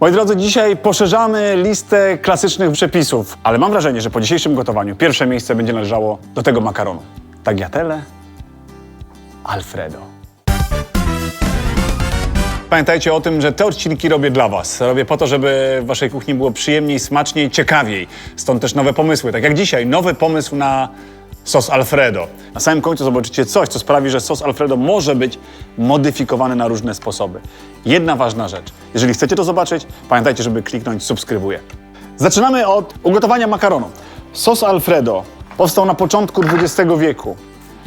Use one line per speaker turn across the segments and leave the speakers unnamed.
Moi drodzy, dzisiaj poszerzamy listę klasycznych przepisów, ale mam wrażenie, że po dzisiejszym gotowaniu pierwsze miejsce będzie należało do tego makaronu. Tagliatelle Alfredo. Pamiętajcie o tym, że te odcinki robię dla Was. Robię po to, żeby w Waszej kuchni było przyjemniej, smaczniej, ciekawiej. Stąd też nowe pomysły. Tak jak dzisiaj, nowy pomysł na sos Alfredo. Na samym końcu zobaczycie coś, co sprawi, że sos Alfredo może być modyfikowany na różne sposoby. Jedna ważna rzecz. Jeżeli chcecie to zobaczyć, pamiętajcie, żeby kliknąć subskrybuję. Zaczynamy od ugotowania makaronu. Sos Alfredo powstał na początku XX wieku.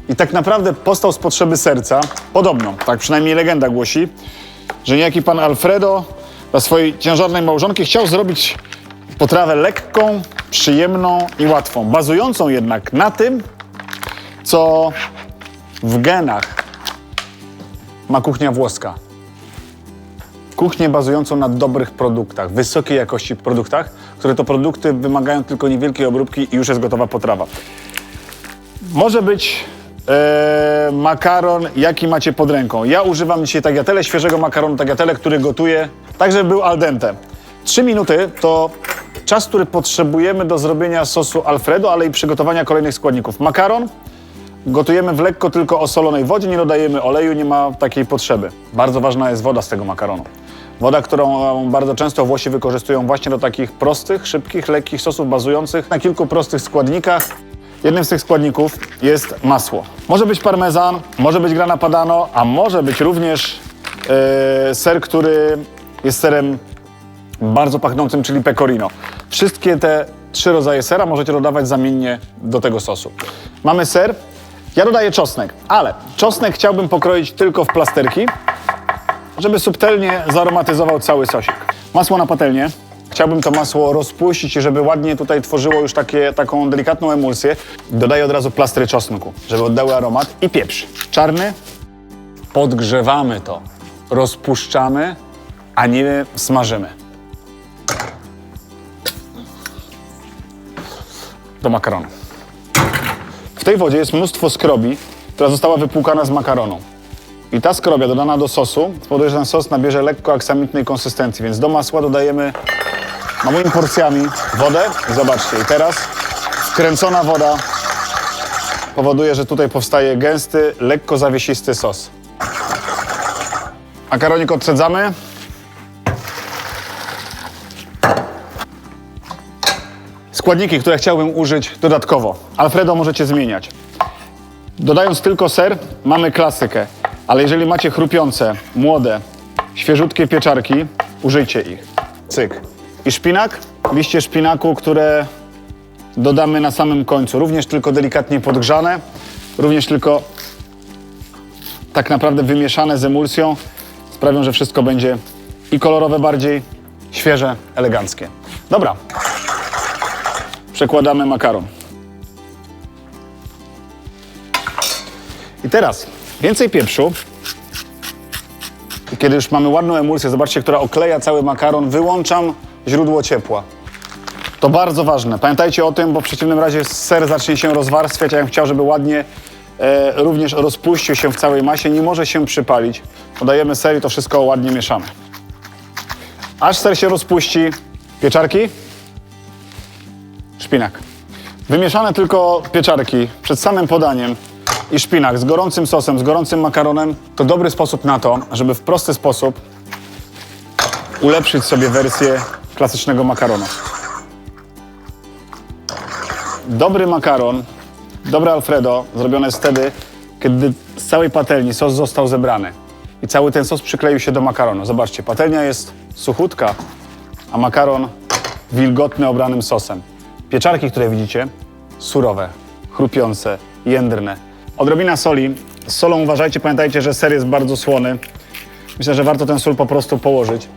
I tak naprawdę powstał z potrzeby serca. Podobno, tak przynajmniej legenda głosi, że niejaki pan Alfredo dla swojej ciężarnej małżonki chciał zrobić potrawę lekką, przyjemną i łatwą, bazującą jednak na tym, co w genach ma kuchnia włoska. Kuchnię bazującą na dobrych produktach, wysokiej jakości produktach, które to produkty wymagają tylko niewielkiej obróbki i już jest gotowa potrawa. Może być e, makaron, jaki macie pod ręką. Ja używam dzisiaj tagliatelle, świeżego makaronu tagliatelle, który gotuję tak, żeby był al dente. Trzy minuty to czas, który potrzebujemy do zrobienia sosu Alfredo, ale i przygotowania kolejnych składników. Makaron gotujemy w lekko tylko osolonej wodzie, nie dodajemy oleju, nie ma takiej potrzeby. Bardzo ważna jest woda z tego makaronu. Woda, którą bardzo często Włosi wykorzystują właśnie do takich prostych, szybkich, lekkich sosów bazujących na kilku prostych składnikach. Jednym z tych składników jest masło. Może być parmezan, może być grana padano, a może być również e, ser, który jest serem bardzo pachnącym, czyli pecorino. Wszystkie te trzy rodzaje sera możecie dodawać zamiennie do tego sosu. Mamy ser. Ja dodaję czosnek, ale czosnek chciałbym pokroić tylko w plasterki, żeby subtelnie zaromatyzował cały sosik. Masło na patelnię. Chciałbym to masło rozpuścić żeby ładnie tutaj tworzyło już takie, taką delikatną emulsję. Dodaję od razu plastry czosnku, żeby oddały aromat i pieprz. Czarny. Podgrzewamy to. Rozpuszczamy, a nie smażymy. Do makaronu. W tej wodzie jest mnóstwo skrobi, która została wypłukana z makaronu. I ta skrobia dodana do sosu spowoduje, że ten sos nabierze lekko aksamitnej konsystencji, więc do masła dodajemy małymi porcjami wodę. Zobaczcie, i teraz wkręcona woda powoduje, że tutaj powstaje gęsty, lekko zawiesisty sos. Makaronik odsadzamy. Składniki, które chciałbym użyć dodatkowo. Alfredo możecie zmieniać. Dodając tylko ser, mamy klasykę. Ale jeżeli macie chrupiące, młode, świeżutkie pieczarki, użyjcie ich. Cyk. I szpinak, liście szpinaku, które dodamy na samym końcu. Również tylko delikatnie podgrzane, również tylko tak naprawdę wymieszane z emulsją sprawią, że wszystko będzie i kolorowe bardziej, świeże, eleganckie. Dobra. Przekładamy makaron. I teraz więcej pieprzu. I kiedy już mamy ładną emulsję, zobaczcie, która okleja cały makaron, wyłączam źródło ciepła. To bardzo ważne. Pamiętajcie o tym, bo w przeciwnym razie ser zacznie się rozwarstwiać, a ja bym chciał, żeby ładnie e, również rozpuścił się w całej masie. Nie może się przypalić. Dodajemy ser i to wszystko ładnie mieszamy. Aż ser się rozpuści. Pieczarki. Szpinak. Wymieszane tylko pieczarki przed samym podaniem i szpinak z gorącym sosem, z gorącym makaronem to dobry sposób na to, żeby w prosty sposób ulepszyć sobie wersję klasycznego makaronu. Dobry makaron, dobre Alfredo zrobione jest wtedy, kiedy z całej patelni sos został zebrany i cały ten sos przykleił się do makaronu. Zobaczcie, patelnia jest suchutka, a makaron wilgotny obranym sosem. Pieczarki, które widzicie, surowe, chrupiące, jędrne. Odrobina soli. Z solą uważajcie, pamiętajcie, że ser jest bardzo słony. Myślę, że warto ten sól po prostu położyć.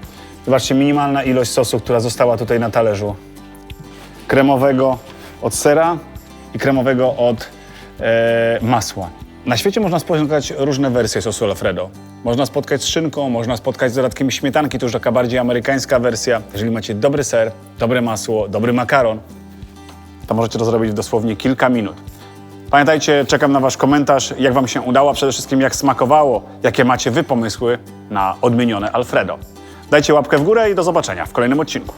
Zobaczcie, minimalna ilość sosu, która została tutaj na talerzu. Kremowego od sera i kremowego od e, masła. Na świecie można spotkać różne wersje sosu Alfredo. Można spotkać z szynką, można spotkać z dodatkiem śmietanki, to już taka bardziej amerykańska wersja. Jeżeli macie dobry ser, dobre masło, dobry makaron, to możecie to zrobić w dosłownie kilka minut. Pamiętajcie, czekam na Wasz komentarz, jak Wam się udało, przede wszystkim jak smakowało, jakie macie Wy pomysły na odmienione Alfredo. Dajcie łapkę w górę i do zobaczenia w kolejnym odcinku.